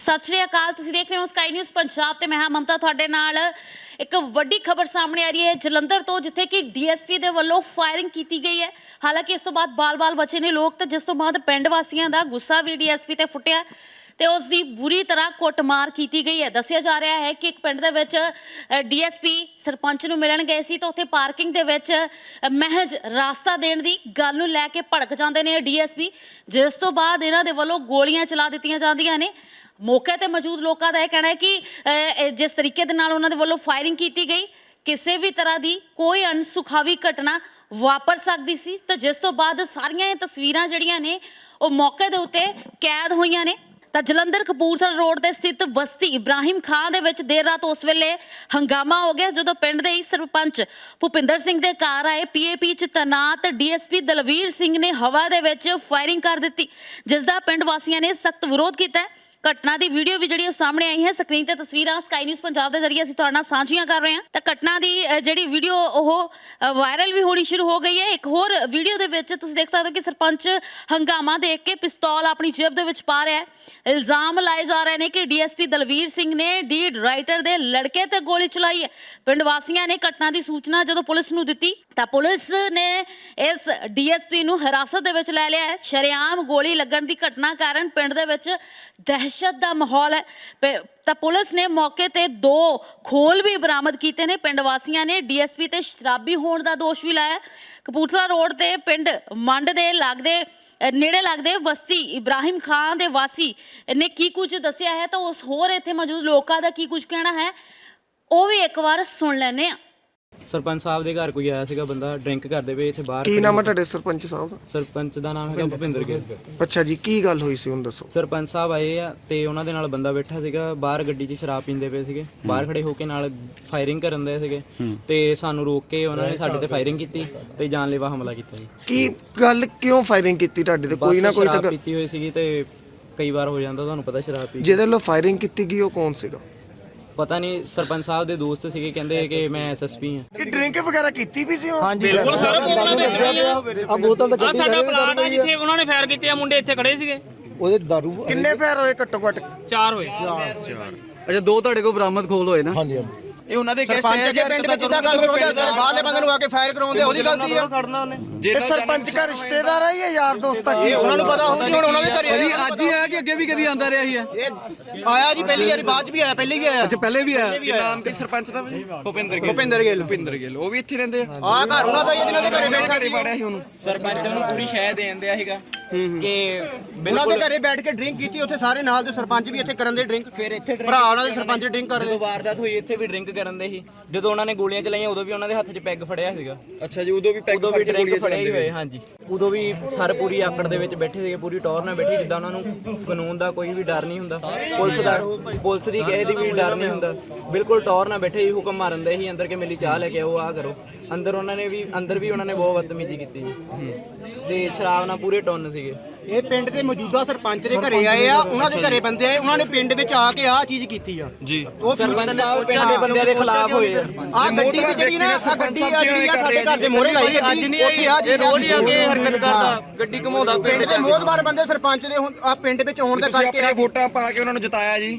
ਸਤਿ ਸ਼੍ਰੀ ਅਕਾਲ, ਤੁਸੀਂ ਦੇਖ ਰਹੇ ਹੋ ਸਕਾਈ ਨਿਊਜ਼ ਪੰਜਾਬ ਤੇ ਮੈਂ ਹਾਂ ਮਮਤਾ, ਤੁਹਾਡੇ ਨਾਲ ਇੱਕ ਵੱਡੀ ਖਬਰ ਸਾਹਮਣੇ ਆ ਰਹੀ ਹੈ ਜਲੰਧਰ ਤੋਂ, ਜਿੱਥੇ ਕਿ ਡੀਐਸਪੀ ਦੇ ਵੱਲੋਂ ਫਾਇਰਿੰਗ ਕੀਤੀ ਗਈ ਹੈ। ਹਾਲਾਂਕਿ ਇਸ ਤੋਂ ਬਾਅਦ ਬਾਲ-ਬਾਲ ਬਚੇ ਨੇ ਲੋਕ, ਤੇ ਜਿਸ ਤੋਂ ਬਾਅਦ ਪਿੰਡ ਵਾਸੀਆਂ ਦਾ ਗੁੱਸਾ ਵੀ ਡੀਐਸਪੀ ਤੇ ਫੁੱਟਿਆ ਤੇ ਉਸ ਦੀ ਬੁਰੀ ਤਰ੍ਹਾਂ ਕੁੱਟਮਾਰ ਕੀਤੀ ਗਈ ਹੈ। ਦੱਸਿਆ ਜਾ ਰਿਹਾ ਹੈ ਕਿ ਇੱਕ ਪਿੰਡ ਦੇ ਵਿੱਚ ਡੀਐਸਪੀ ਸਰਪੰਚ ਨੂੰ ਮਿਲਣ ਗਏ ਸੀ, ਤਾਂ ਉੱਥੇ ਪਾਰਕਿੰਗ ਦੇ ਵਿੱਚ ਮਹਿਜ ਰਾਸਤਾ ਦੇਣ ਦੀ ਗੱਲ ਨੂੰ ਲੈ ਕੇ ਭੜਕ ਜਾਂਦੇ ਨੇ ਡੀਐਸਪੀ, ਜਿਸ ਤੋਂ ਬਾਅਦ ਇਹਨਾਂ ਦੇ ਵੱਲੋਂ ਗੋਲੀਆਂ ਚਲਾ ਦਿੱਤੀਆਂ ਜਾਂਦੀਆਂ ਨੇ। ਮੌਕੇ ਤੇ ਮੌਜੂਦ ਲੋਕਾਂ ਦਾ ਇਹ ਕਹਿਣਾ ਹੈ ਕਿ ਜਿਸ ਤਰੀਕੇ ਦੇ ਨਾਲ ਉਹਨਾਂ ਦੇ ਵੱਲੋਂ ਫਾਇਰਿੰਗ ਕੀਤੀ ਗਈ, ਕਿਸੇ ਵੀ ਤਰ੍ਹਾਂ ਦੀ ਕੋਈ ਅਣਸੁਖਾਵੀ ਘਟਨਾ ਵਾਪਰ ਸਕਦੀ ਸੀ, ਤਾਂ ਜਿਸ ਤੋਂ ਬਾਅਦ ਸਾਰੀਆਂ ਇਹ ਤਸਵੀਰਾਂ ਜਿਹੜੀਆਂ ਨੇ, ਉਹ ਮੌਕੇ ਦੇ ਉੱਤੇ ਕੈਦ ਹੋਈਆਂ ਨੇ। ਤਾਂ ਜਲੰਧਰ ਕਪੂਰਥਲਾ ਰੋਡ ਤੇ ਸਥਿਤ ਬਸਤੀ ਇਬਰਾਹਿਮ ਖਾਨ ਦੇ ਵਿੱਚ ਦੇਰ ਰਾਤ ਉਸ ਵੇਲੇ ਹੰਗਾਮਾ ਹੋ ਗਿਆ, ਜਦੋਂ ਪਿੰਡ ਦੇ ਹੀ ਸਰਪੰਚ ਭੁਪਿੰਦਰ ਸਿੰਘ ਦੇ ਘਰ ਆਏ। ਪੀਏਪੀ ਚ ਤੈਨਾਤ ਡੀਐਸਪੀ ਦਲਵੀਰ ਸਿੰਘ ਨੇ ਹਵਾ ਦੇ ਵਿੱਚ ਫਾਇਰਿੰਗ ਕਰ ਦਿੱਤੀ, ਜਿਸ ਦਾ ਪਿੰਡ ਵਾਸੀਆਂ ਨੇ ਸਖਤ ਵਿਰੋਧ ਕੀਤਾ ਘਟਨਾ ਦੀ ਵੀਡੀਓ ਵੀ ਜਿਹੜੀ ਉਹ ਸਾਹਮਣੇ ਆਈ ਹੈ ਸਕਰੀਨ ਤੇ ਤਸਵੀਰਾਂ ਸਕਾਈ ਨਿਊਜ਼ ਪੰਜਾਬ ਦੇ ਜ਼ਰੀਏ ਅਸੀਂ ਤੁਹਾਡੇ ਨਾਲ ਸਾਂਝੀਆਂ ਕਰ ਰਹੇ ਹਾਂ। ਤਾਂ ਘਟਨਾ ਦੀ ਜਿਹੜੀ ਵੀਡੀਓ ਉਹ ਵਾਇਰਲ ਵੀ ਹੋਣੀ ਸ਼ੁਰੂ ਹੋ ਗਈ ਹੈ। ਇੱਕ ਹੋਰ ਵੀਡੀਓ ਦੇ ਵਿੱਚ ਤੁਸੀਂ ਦੇਖ ਸਕਦੇ ਹੋ ਕਿ ਸਰਪੰਚ ਹੰਗਾਮਾ ਦੇਖ ਕੇ ਪਿਸਤੌਲ ਆਪਣੀ ਜੇਬ ਦੇ ਵਿੱਚ ਪਾ ਰਿਹਾ ਹੈ। ਇਲਜ਼ਾਮ ਲਾਏ ਜਾ ਰਹੇ ਨੇ ਕਿ ਡੀਐਸਪੀ ਦਲਵੀਰ ਸਿੰਘ ਨੇ ਡੀਡ ਰਾਈਟਰ ਦੇ ਲੜਕੇ ਤੇ ਗੋਲੀ ਚਲਾਈ ਹੈ। ਪਿੰਡ ਵਾਸੀਆਂ ਨੇ ਘਟਨਾ ਦੀ ਸੂਚਨਾ ਜਦੋਂ ਪੁਲਿਸ ਨੂੰ ਦਿੱਤੀ, ਤਾਂ ਪੁਲਿਸ ਨੇ ਇਸ ਡੀਐਸਪੀ ਨੂੰ ਹਿਰਾਸਤ ਦੇ ਵਿੱਚ ਲੈ ਲਿਆ ਹੈ। ਸ਼ਰੇਆਮ ਗੋਲੀ ਲੱਗਣ ਦੀ ਘਟਨਾ ਕਾਰਨ ਪਿੰਡ ਦੇ ਵਿੱਚ ਦਹਿਸ਼ਤ ਦਹਿਸ਼ਤ ਦਾ ਮਾਹੌਲ ਹੈ ਪਿ- ਤਾਂ ਪੁਲਿਸ ਨੇ ਮੌਕੇ ਤੇ ਦੋ ਖੋਲ ਵੀ ਬਰਾਮਦ ਕੀਤੇ ਨੇ ਪਿੰਡ ਵਾਸੀਆਂ ਨੇ ਡੀਐਸਪੀ ਤੇ ਸ਼ਰਾਬੀ ਹੋਣ ਦਾ ਦੋਸ਼ ਵੀ ਲਾਇਆ ਕਪੂਰਥਲਾ ਰੋਡ ਤੇ ਪਿੰਡ ਮੰਡ ਦੇ ਲੱਗਦੇ ਨੇੜੇ ਲੱਗਦੇ ਬਸਤੀ ਇਬਰਾਹਿਮ ਖਾਨ ਦੇ ਵਾਸੀ ਨੇ ਕੀ ਕੁਝ ਦੱਸਿਆ ਹੈ ਤਾਂ ਉਸ ਹੋਰ ਇੱਥੇ ਮੌਜੂਦ ਲੋਕਾਂ ਦਾ ਕੀ ਕੁਝ ਕਹਿਣਾ ਹੈ ਉਹ ਵੀ ਇੱਕ ਵਾਰ ਸੁਣ ਲੈਨੇ ਆ ਸਰਪੰਚ ਸਾਹਿਬ ਦੇ ਘਰ ਕੋਈ ਆਇਆ ਸੀਗਾ ਬੰਦਾ ਡਰਿੰਕ ਕਰਦੇ ਪਏ ਇੱਥੇ ਬਾਹਰ ਕੀ ਨਾਮ ਹੈ ਤੁਹਾਡੇ ਸਰਪੰਚ ਸਾਹਿਬ ਦਾ? ਸਰਪੰਚ ਦਾ ਨਾਮ ਹੈਗਾ ਭੁਪਿੰਦਰ ਗਿੱਲ। ਅੱਛਾ ਜੀ ਕੀ ਗੱਲ ਹੋਈ ਸੀ ਹੁਣ ਦੱਸੋ। ਸਰਪੰਚ ਸਾਹਿਬ ਆਏ ਆ ਤੇ ਉਹਨਾਂ ਦੇ ਨਾਲ ਬੰਦਾ ਬੈਠਾ ਸੀਗਾ ਬਾਹਰ ਗੱਡੀ 'ਚ ਸ਼ਰਾਬ ਪੀਂਦੇ ਪਏ ਸੀਗੇ। ਬਾਹਰ ਖੜੇ ਹੋ ਕੇ ਨਾਲ ਫਾਇਰਿੰਗ ਕਰਨ ਦੇ ਸੀਗੇ ਤੇ ਸਾਨੂੰ ਰੋਕ ਕੇ ਉਹਨਾਂ ਨੇ ਸਾਡੇ ਤੇ ਫਾਇਰਿੰਗ ਕੀਤੀ ਤੇ ਜਾਨਲੇਵਾ ਹਮਲਾ ਕੀਤਾ ਜੀ। ਕੀ ਗੱਲ ਕਿਉਂ ਫਾਇਰਿੰਗ ਕੀਤੀ ਤੁਹਾਡੇ ਤੇ? ਕੋਈ ਨਾ ਕੋਈ ਤਾਂ ਪੀਤੀ ਹੋਈ ਸੀਗੀ ਤੇ ਕਈ ਵਾਰ ਹੋ ਜਾਂਦਾ ਤੁਹਾਨੂੰ ਪਤਾ ਸ਼ਰਾਬ ਪੀ ਜਿਹਦੇ ਵੱਲੋਂ ਫਾਇਰਿੰਗ ਕੀਤੀ ਗਈ ਉਹ ਕੌਣ ਸੀਗਾ? ਪਤਾ ਨਹੀਂ ਸਰਪੰਚ ਸਾਹਿਬ ਦੇ ਦੋਸਤ ਸੀਗੇ ਕਹਿੰਦੇ ਕਿ ਮੈਂ ਐਸਐਸਪੀ ਹਾਂ। ਕਿ ਡਰਿੰਕ ਵਗੈਰਾ ਕੀਤੀ ਵੀ ਸੀ ਉਹ? ਹਾਂਜੀ। ਆ ਸਾਡਾ ਪਲਾਟ ਆ ਜਿੱਥੇ ਉਹਨਾਂ ਨੇ ਫਾਇਰ ਕੀਤੇ ਆ ਮੁੰਡੇ ਇੱਥੇ ਖੜੇ ਸੀਗੇ। ਉਹਦੇ ਦਾਰੂ ਕਿੰਨੇ ਫੇਰ ਹੋਏ ਘੱਟੋ ਘੱਟ? ਚਾਰ ਹੋਏ। ਅੱਛਾ ਦੋ ਤੁਹਾਡੇ ਕੋਲ ਬਰਾਮਦ ਖੋਲ ਹੋਏ ਨਾ? ਹਾਂਜੀ ਹਾਂਜੀ। ਇਹ ਉਹਨਾਂ ਦੇ ਗੈਸਟ ਪੰਜ ਕੇ ਪਿੰਡ ਵਿੱਚ ਜਿੱਦਾਂ ਗੱਲ ਕਰਾਉਂਦੇ ਬਾਹਰਲੇ ਬੰਦੇ ਨੂੰ ਆ ਕੇ ਫਾਇਰ ਕਰਾਉਂਦੇ ਉਹਦੀ ਗਲਤੀ ਆ। ਇਹ ਸਰਪੰਚ ਦਾ ਰਿਸ਼ਤੇਦਾਰ ਹੈ ਜਾਂ ਯਾਰ ਦੋਸਤ ਆ? ਕੀ ਉਹਨਾਂ ਨੂੰ ਪਤਾ ਹੋਊਗੀ ਹੁਣ ਉਹਨਾਂ ਦੇ ਘਰੇ ਅੱਜ ਹੀ ਅੱਗੇ ਵੀ ਕਦੀ ਆਂਦਾ ਰਿਹਾ ਹੀ ਹੈ ਇਹ ਆਇਆ ਜੀ ਪਹਿਲੀ ਵਾਰੀ ਬਾਅਦ ਚ ਵੀ ਆਇਆ ਪਹਿਲੇ ਵੀ ਆਇਆ। ਅੱਛਾ ਪਹਿਲੇ ਵੀ ਆਇਆ। ਨਾਮ ਕੀ ਸਰਪੰਚ ਦਾ ਭੁਪਿੰਦਰ ਭੁਪਿੰਦਰ ਗਿੱਲ। ਭੁਪਿੰਦਰ ਗਿੱਲ ਉਹ ਵੀ ਇੱਥੇ ਰਹਿੰਦੇ ਆ? ਆ ਘਰ ਉਹਨਾਂ ਦਾ ਜਿਹਨਾਂ ਦੇ ਘਰੇ ਬੈਠਾ ਸੀ। ਪਾੜਿਆ ਸੀ ਉਹਨੂੰ? ਸਰਪੰਚ ਨੂੰ ਪੂਰੀ ਸ਼ਹਿ ਦੇਣ ਦਿਆ ਸੀਗਾ ਕਿ ਉਹਨਾਂ ਦੇ ਘਰੇ ਬੈਠ ਕੇ ਡਰਿੰਕ ਕੀਤੀ ਉੱਥੇ ਸਾਰੇ ਨਾਲ ਦੇ ਸਰਪੰਚ ਵੀ ਇੱਥੇ ਕਰਨ ਦੇ ਡਰਿੰਕ ਫਿਰ ਇੱਥੇ ਭਰਾ ਉਹਨਾਂ ਦੇ ਸਰਪੰਚ ਡਰਿੰਕ ਕਰ ਰਹੇ ਜਦੋਂ ਵਾਰਦਾਤ ਹੋਈ ਇੱਥੇ ਵੀ ਡਰਿੰਕ ਕਰਨ ਦੇ ਸੀ। ਜਦੋਂ ਉਹਨਾਂ ਨੇ ਗੋਲੀਆਂ ਚਲਾਈਆਂ ਉਦੋਂ ਵੀ ਉਹਨਾਂ ਦੇ ਹੱਥ 'ਚ ਪੈਗ ਫੜਿਆ ਸੀਗਾ। ਅੱਛਾ ਜੀ ਉਦੋਂ ਵੀ ਪੈਗ ਫੜੇ ਹੀ ਹੋਏ ਹਾਂਜੀ। ਉਦੋਂ ਵੀ ਸਰ ਪੂਰੀ ਆਕੜ ਦੇ ਵਿੱਚ ਬੈਠੇ ਸੀਗੇ, ਪੂਰੀ ਟੌਰ ਨਾਲ ਬੈਠੇ, ਜਿੱਦਾਂ ਉਹਨਾਂ ਨੂੰ ਕਾਨੂੰਨ ਦਾ ਕੋਈ ਵੀ ਡਰ ਨਹੀਂ ਹੁੰਦਾ। ਪੁਲਿਸ ਦਾ, ਪੁਲਿਸ ਦੀ ਕਿਸੇ ਦੀ ਵੀ ਡਰ ਨਹੀਂ ਹੁੰਦਾ। ਬਿਲਕੁਲ ਟੌਰ ਨਾਲ ਬੈਠੇ ਹੀ ਹੁਕਮ ਮਾਰਨ ਦੇ ਸੀ, ਅੰਦਰ ਕੇ ਮੇਰੀ ਚਾਹ ਲੈ ਕੇ ਆਓ ਆ ਕਰੋ। ਅੰਦਰ ਉਹਨਾਂ ਨੇ ਵੀ, ਅੰਦਰ ਵੀ ਉਹਨਾਂ ਨੇ ਬਹੁਤ ਬਦਤਮੀਜ਼ੀ ਕੀਤੀ ਜੀ ਤੇ ਸ਼ਰਾਬ ਨਾਲ ਪੂਰੇ ਟੁੰਨ ਸੀਗੇ। ਇਹ ਪਿੰਡ ਦੇ ਮੌਜੂਦਾ ਸਰਪੰਚ ਦੇ ਘਰੇ ਆਏ ਆ ਉਹਨਾਂ ਦੇ ਘਰੇ ਬੰਦੇ ਆਏ ਉਹਨਾਂ ਨੇ ਪਿੰਡ ਵਿੱਚ ਆ ਕੇ ਆਹ ਚੀਜ਼ ਕੀਤੀ ਆ। ਜੀ। ਉਹ ਸਰਪੰਚ ਸਾਹਿਬ ਪਿੰਡ ਦੇ ਬੰਦਿਆਂ ਦੇ ਖਿਲਾਫ ਹੋਏ ਆ। ਆ। ਗੱਡੀ ਵੀ ਜਿਹੜੀ ਨਾ ਆ ਗੱਡੀ ਆ ਜਿਹੜੀ ਆ ਸਾਡੇ ਘਰ ਦੇ ਮੋਹਰੇ ਲਾਈ ਗੱਡੀ ਉੱਥੇ ਆ ਜੀ ਰੋਜ਼ ਹੀ ਆ। ਕੇ ਹਰਕਤ ਕਰਦਾ ਗੱਡੀ ਘਮਾਉਂਦਾ ਪਿੰਡ ਦੇ ਮੋਹਤਬਾਰ ਬੰਦੇ ਸਰਪੰਚ ਦੇ ਹੁਣ- ਆ ਪਿੰਡ ਵਿੱਚ ਹੋਣ ਦੇ ਕਰਕੇ ਵੋਟਾਂ ਪਾ ਕੇ ਉਹਨਾਂ ਨੂੰ ਜਿਤਾਇਆ ਜੀ।